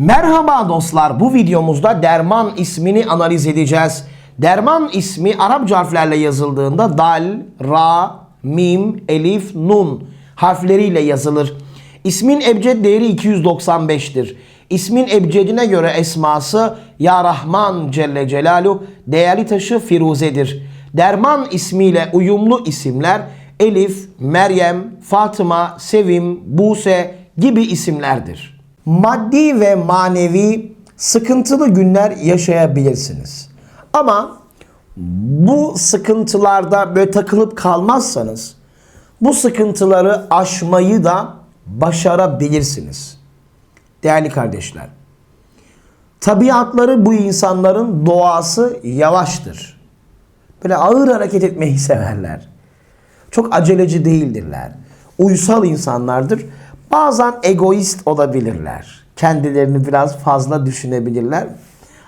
Merhaba dostlar, bu videomuzda derman ismini analiz edeceğiz. Derman ismi Arapça harflerle yazıldığında dal, ra, mim, elif, nun harfleriyle yazılır. İsmin ebced değeri 295'tir. İsmin ebcedine göre esması Ya Rahman Celle Celaluhu değerli taşı Firuze'dir. Derman ismiyle uyumlu isimler Elif, Meryem, Fatıma, Sevim, Buse gibi isimlerdir. Maddi ve manevi sıkıntılı günler yaşayabilirsiniz. Ama bu sıkıntılarda böyle takılıp kalmazsanız bu sıkıntıları aşmayı da başarabilirsiniz. Değerli kardeşler. Tabiatları bu insanların doğası yavaştır. Böyle ağır hareket etmeyi severler. Çok aceleci değildirler. Uysal insanlardır. Bazen egoist olabilirler. Kendilerini biraz fazla düşünebilirler.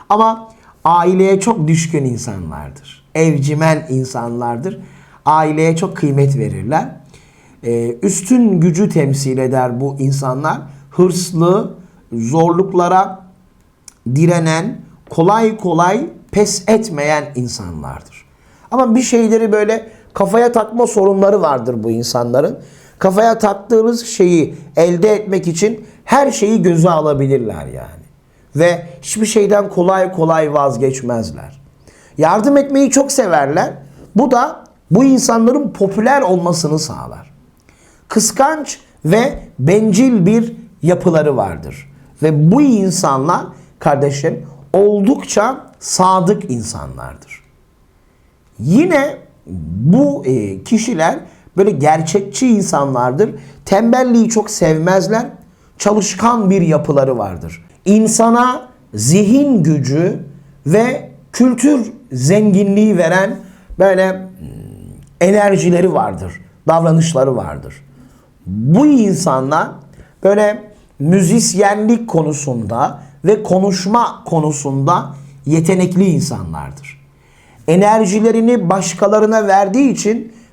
Ama aileye çok düşkün insanlardır. Evcimen insanlardır. Aileye çok kıymet verirler. Ee, üstün gücü temsil eder bu insanlar. Hırslı, zorluklara direnen, kolay kolay pes etmeyen insanlardır. Ama bir şeyleri böyle kafaya takma sorunları vardır bu insanların. Kafaya taktığınız şeyi elde etmek için her şeyi göze alabilirler yani. Ve hiçbir şeyden kolay kolay vazgeçmezler. Yardım etmeyi çok severler. Bu da bu insanların popüler olmasını sağlar. Kıskanç ve bencil bir yapıları vardır. Ve bu insanlar kardeşim oldukça sadık insanlardır. Yine bu e, kişiler böyle gerçekçi insanlardır. Tembelliği çok sevmezler. Çalışkan bir yapıları vardır. İnsana zihin gücü ve kültür zenginliği veren böyle hmm, enerjileri vardır. Davranışları vardır. Bu insanlar böyle müzisyenlik konusunda ve konuşma konusunda yetenekli insanlardır enerjilerini başkalarına verdiği için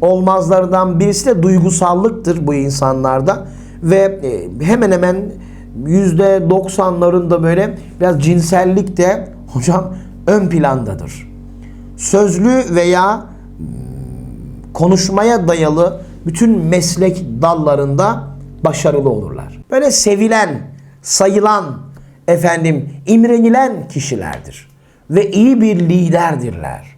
olmazlardan birisi de duygusallıktır bu insanlarda ve e, hemen hemen yüzde doksanlarında böyle biraz cinsellik de hocam ön plandadır. Sözlü veya hmm, konuşmaya dayalı bütün meslek dallarında başarılı olurlar. Böyle sevilen, sayılan, efendim imrenilen kişilerdir. Ve iyi bir liderdirler.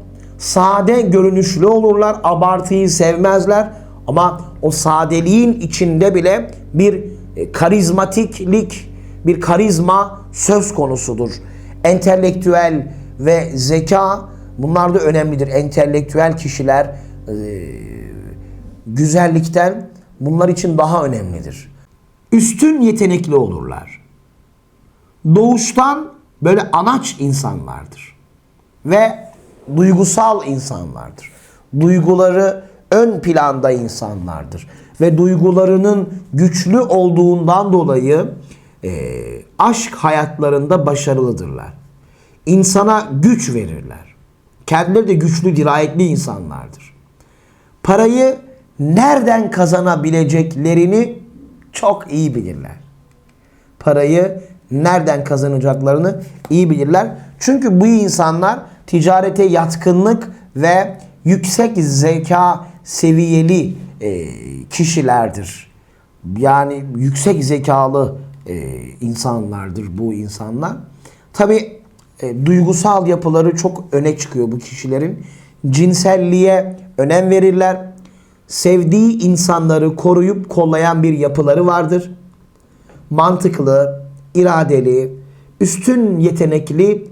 Sade görünüşlü olurlar, abartıyı sevmezler ama o sadeliğin içinde bile bir e, karizmatiklik, bir karizma söz konusudur. Entelektüel ve zeka bunlar da önemlidir. Entelektüel kişiler e, güzellikten bunlar için daha önemlidir. Üstün yetenekli olurlar. Doğuştan böyle anaç insanlardır. Ve duygusal insanlardır. Duyguları ön planda insanlardır. Ve duygularının güçlü olduğundan dolayı e, aşk hayatlarında başarılıdırlar. İnsana güç verirler. Kendileri de güçlü, dirayetli insanlardır. Parayı nereden kazanabileceklerini çok iyi bilirler. Parayı nereden kazanacaklarını iyi bilirler. Çünkü bu insanlar ticarete yatkınlık ve yüksek zeka seviyeli e, kişilerdir. Yani yüksek zekalı e, insanlardır bu insanlar. Tabi e, duygusal yapıları çok öne çıkıyor bu kişilerin. Cinselliğe önem verirler. Sevdiği insanları koruyup kollayan bir yapıları vardır. Mantıklı, iradeli, üstün yetenekli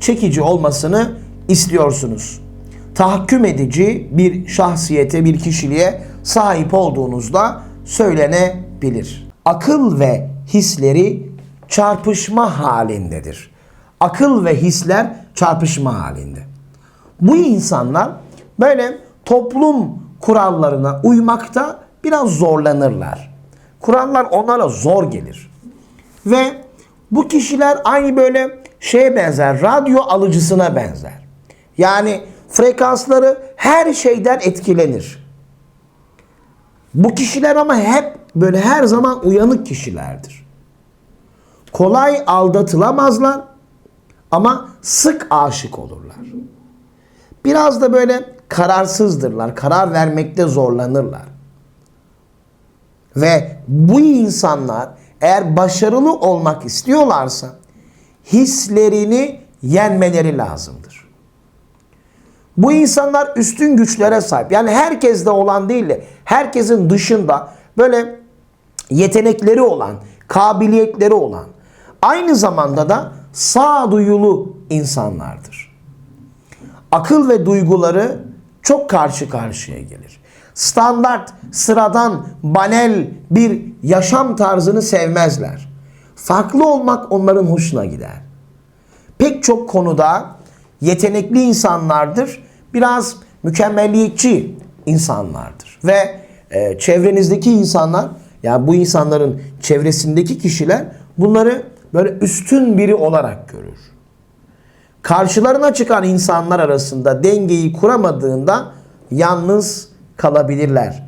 çekici olmasını istiyorsunuz. Tahakküm edici bir şahsiyete, bir kişiliğe sahip olduğunuzda söylenebilir. Akıl ve hisleri çarpışma halindedir. Akıl ve hisler çarpışma halinde. Bu insanlar böyle toplum kurallarına uymakta biraz zorlanırlar. Kurallar onlara zor gelir. Ve bu kişiler aynı böyle şeye benzer, radyo alıcısına benzer. Yani frekansları her şeyden etkilenir. Bu kişiler ama hep böyle her zaman uyanık kişilerdir. Kolay aldatılamazlar ama sık aşık olurlar. Biraz da böyle kararsızdırlar. Karar vermekte zorlanırlar. Ve bu insanlar eğer başarılı olmak istiyorlarsa hislerini yenmeleri lazımdır. Bu insanlar üstün güçlere sahip. Yani herkeste olan değil de herkesin dışında böyle yetenekleri olan, kabiliyetleri olan, aynı zamanda da sağduyulu insanlardır. Akıl ve duyguları çok karşı karşıya gelir. Standart, sıradan, banel bir yaşam tarzını sevmezler. Farklı olmak onların hoşuna gider. Pek çok konuda yetenekli insanlardır. Biraz mükemmelliyetçi insanlardır. Ve e, çevrenizdeki insanlar, yani bu insanların çevresindeki kişiler bunları böyle üstün biri olarak görür. karşılarına çıkan insanlar arasında dengeyi kuramadığında yalnız kalabilirler.